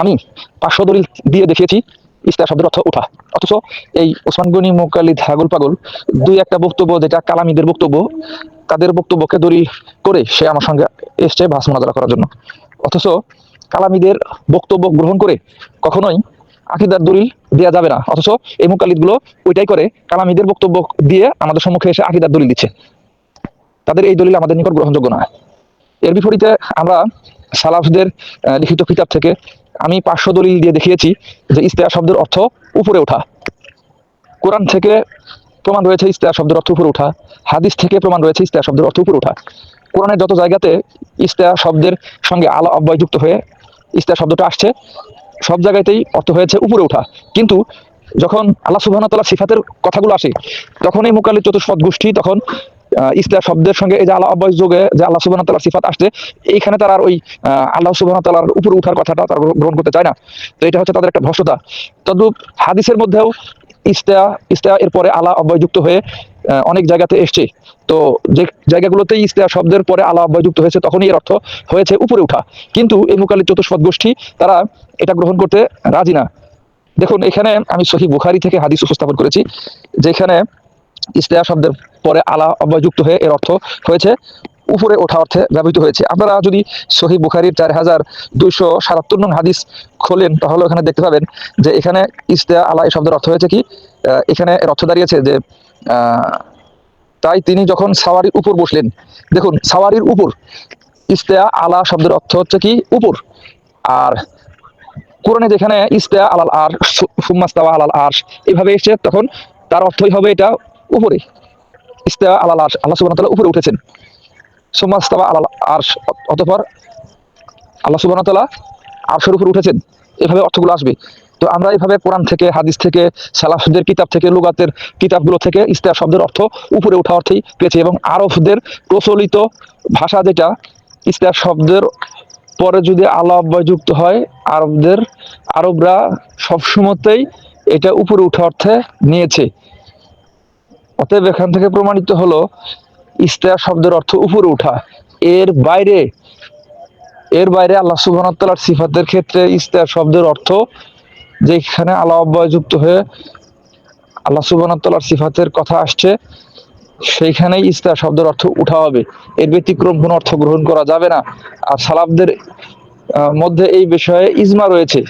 আমি পাঁচশো দলিল দিয়ে দেখিয়েছি ইস্তার শব্দের অর্থ উঠা। অথচ এই ওসমান গনি মোকালিদ হাগল পাগল দুই একটা বক্তব্য যেটা কালামিদের বক্তব্য, তাদের বক্তব্যকে দলিল করে সে আমার সঙ্গে এসছে ভাস মোনাজারা করার জন্য। অথচ কালামিদের বক্তব্য গ্রহণ করে কখনোই আকিদার দলিল দেওয়া যাবে না। অথচ এই মুকালিদগুলো ওইটাই করে, কালামিদের বক্তব্য দিয়ে আমাদের সম্মুখে এসে আকিদার দলিল দিচ্ছে। তাদের এই দলিল আমাদের নিকট গ্রহণযোগ্য নয়। এর বিপরীতে আমরা সালাফদের লিখিত কিতাব থেকে আমি পাঁচশো দলিল দিয়ে দেখিয়েছি যে ইস্তেয়া শব্দের অর্থ উপরে ওঠা। কোরআন থেকে প্রমাণ রয়েছে ইস্তেয়া শব্দের অর্থ উপরে ওঠা। হাদিস থেকে প্রমাণ রয়েছে ইস্তেয়া শব্দের অর্থ উপরে ওঠা। কোরআনের যত জায়গাতে ইস্তেয়া শব্দের সঙ্গে আলা অব্যয় যুক্ত হয়ে ইস্তেয়া শব্দটা আসছে, সব জায়গাতেই অর্থ হয়েছে উপরে ওঠা। কিন্তু যখন আল্লাহ তাআলা সিফাতের কথাগুলো আসে তখন এই মুকাল্লিদ চতুষ্পদ গোষ্ঠী তখন ইস্তেয়া শব্দের সঙ্গে এই যে আল্লাহ অব্যয় যোগে যে আল্লাহ সুবহানাহু ওয়া তাআলার সিফাত আসছে, এইখানে তারা আর ওই আল্লাহ সুবহানাহু ওয়া তাআলার উপরে উঠার কথাটা তারা গ্রহণ করতে চায় না। তো এটা হচ্ছে তাদের একটা ভ্রষ্টতা। তদ্রূপ হাদিসের মধ্যেও ইস্তেয়া ইস্তেয়া এর পরে আলা অব্যয় যুক্ত হয়ে অনেক জায়গাতে এসছে। তো যে জায়গাগুলোতেই ইস্তেয়া শব্দের পরে আলা অব্যয় যুক্ত হয়েছে, তখনই এর অর্থ হয়েছে উপরে উঠা। কিন্তু এই মুকালিদ চতুষ্পদ গোষ্ঠী তারা এটা গ্রহণ করতে রাজি না। দেখুন, এখানে আমি সহি বুখারি থেকে হাদিস উপস্থাপন করেছি, যেখানে ইস্তেয়া শব্দের পরে আলা অব্যয় যুক্ত হয়ে এর অর্থ হয়েছে, উপরে ওঠা অর্থে ব্যবহৃত হয়েছে। আপনারা যদি সহি বুখারির চার হাজার দুইশো সাতাত্তর নং হাদিস খোলেন, তাহলে ওখানে দেখতে পাবেন যে এখানে ইস্তেয়া আলা এই শব্দের অর্থ হয়েছে কি? এখানে এর অর্থ দাঁড়িয়েছে যে তাই তিনি যখন সাওয়ারির উপর বসলেন, দেখুন, সাওয়ারির উপর ইস্তেয়া আলা শব্দের অর্থ হচ্ছে কি? উপর। আর কোরআনে যেখানে ইস্তেয়া আলাল আর সুম্মাস্তাওয়া আলাল আরশ এইভাবে এসছে, তখন তার অর্থই হবে এটা উপরে। ইস্তেয়া আলাল আরশ, আল্লাহ তাআলা উপরে উঠেছেন। সুম্মাস্তাওয়া আলাল আরশ, অতঃপর আল্লাহ সুবহানাহু ওয়া তাআলা আরশের উপর উঠেছেন। এভাবে অর্থগুলো আসবে। তো আমরা এইভাবে কোরআন থেকে, হাদিস থেকে, সালাফদের কিতাব থেকে, লুগাতের কিতাবগুলো থেকে ইস্তেয়া শব্দের অর্থ উপরে ওঠা অর্থেই পেয়েছি এবং আরবদের প্রচলিত ভাষা যেটা, ইস্তেয়া শব্দের পরে যদি আলা অব্যয় যুক্ত হয়, আরবদের, আরবরা সবসময়তেই এটা উপরে উঠা অর্থে নিয়েছে। অতএব এখান থেকে প্রমাণিত হলো ইস্তেয়া শব্দের অর্থ উপরে উঠা। এর বাইরে এর বাইরে আল্লাহ সুবহানাহু সিফাতের ক্ষেত্রে ইস্তেয়া শব্দের অর্থ যেখানে আলা অব্যয় যুক্ত হয়ে আল্লাহ সুবহানাহু সিফাতের কথা আসছে সেইখানেই ইস্তেয়া শব্দের অর্থ উঠা হবে। এর ব্যতিক্রম কোনো অর্থ গ্রহণ করা যাবে না। আর সালাফদের আহ, মধ্যে এই বিষয়ে ইজমা রয়েছে।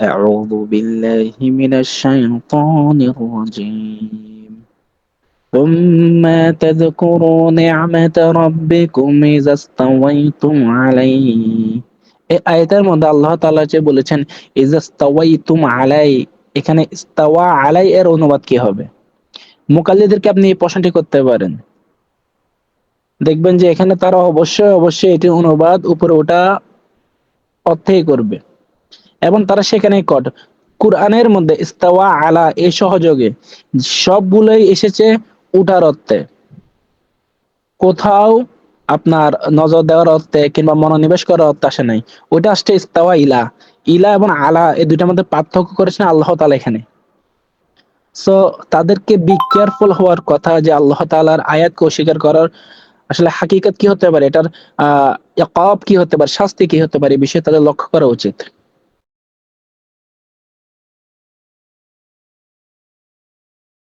أعوذ بالله من الشيطان الرجيم ثم تذكروا نعمة ربكم إذا استويتم عليه এই আয়াতের মধ্যে আল্লাহ তাআলা যে বলেছেন ইজাস্তাওয়াইতুম আলাই এখানে ইস্তাওয়া আলাই এর অনুবাদ কি হবে মুকাল্লিদেরকে আপনি এই প্রশ্নটি করতে পারেন দেখবেন যে এখানে তারা অবশ্যই অবশ্যই এটি অনুবাদ উপরে ওটা অর্থেই করবে এবং তারা সেখানে কট। কোরআনের মধ্যে ইস্তাওয়া আলা এই সহযোগে সবগুলোই এসেছে উঠার অর্থে। কোথাও আপনার নজর দেওয়ার অর্থে কিংবা মনোনিবেশ করার অর্থে আসে নাই। ওইটা আসছে ইস্তাওয়া ইলা। ইলা এবং আলা এই দুইটার মধ্যে পার্থক্য করেছেন আল্লাহ তালা এখানে। সো তাদেরকে বি কেয়ারফুল হওয়ার কথা যে আল্লাহ তাআলার আয়াতকে অস্বীকার করার আসলে হাকিকত কি হতে পারে? এটার, আহ কি হতে পারে? শাস্তি কি হতে পারে? বিষয়ে তাদের লক্ষ্য করা উচিত।